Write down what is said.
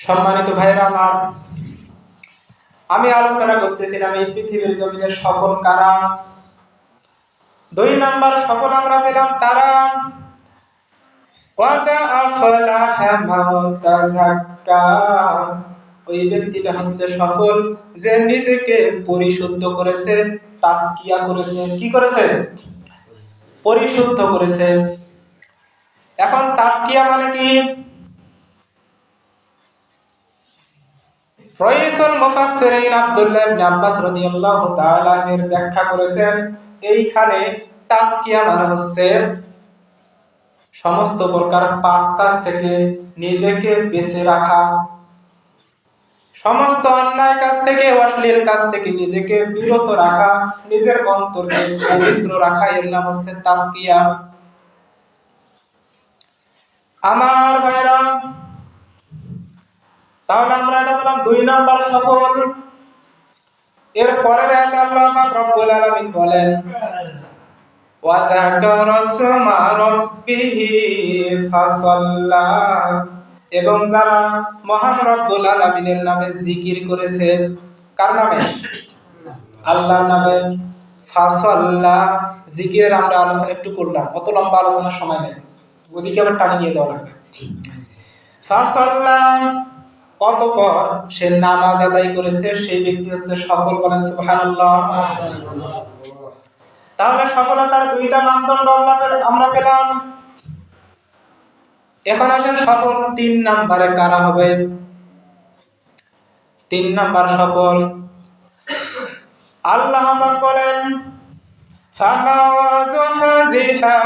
সম্মানিত ভাইরা আমার আমি আলোচনা করতেছিলাম এই পৃথিবীর জমিনের সফল কারা? দুই নাম্বার সফল আমরা পেলাম তারা। ওই ব্যক্তিটা হচ্ছে সকল যে নিজেকে পরিশুদ্ধ করেছে তাস্কিয়া করেছে। কি করেছে? পরিশুদ্ধ করেছে। এখন তাস্কিয়া মানে কি? মুফাসসিরিন আব্দুল্লাহ ইবনে আব্বাস রাদিয়াল্লাহু তাআলা এর ব্যাখ্যা করেছেন, এইখানে তাস্কিয়া মানে হচ্ছে সমস্ত প্রকার পাপ কাজ থেকে নিজেকে বেঁচে রাখা। সমস্ত অন্যায় কাজ থেকে অশ্লীল কাজ থেকে নিজেকে বিরত রাখা, নিজের অন্তরকে পবিত্র রাখা, এর নাম হচ্ছে তাস্কিয়া আমার তাহলে আমরা এটা বললাম দুই নম্বর সফল। এর পরের আল্লাহ রব্বুল আলামিন বলেন ফাসাল্লা। এবং যারা মহান রব্বুল আলামিনের নামে জিকির করেছে, কার নামে? আল্লাহর নামে। ফাসাল্লা, জিকিরের আমরা আলোচনা একটু করলাম, অত লম্বা আলোচনার সময় নেই। ওদিকে আবার টানে নিয়ে যাওয়া লাগবে। ফাসাল্লা অতঃপর সে নামাজ আদায় করেছে, সেই ব্যক্তি হচ্ছে সফল বলেন সুবহানাল্লাহ। তাহলে সফলতার দুইটা মানদণ্ড আমরা পেলাম। এখন আসেন সফল তিন নাম্বারে কারা হবে? তিন নাম্বার সফল। আল্লাহ বলেন, ফামা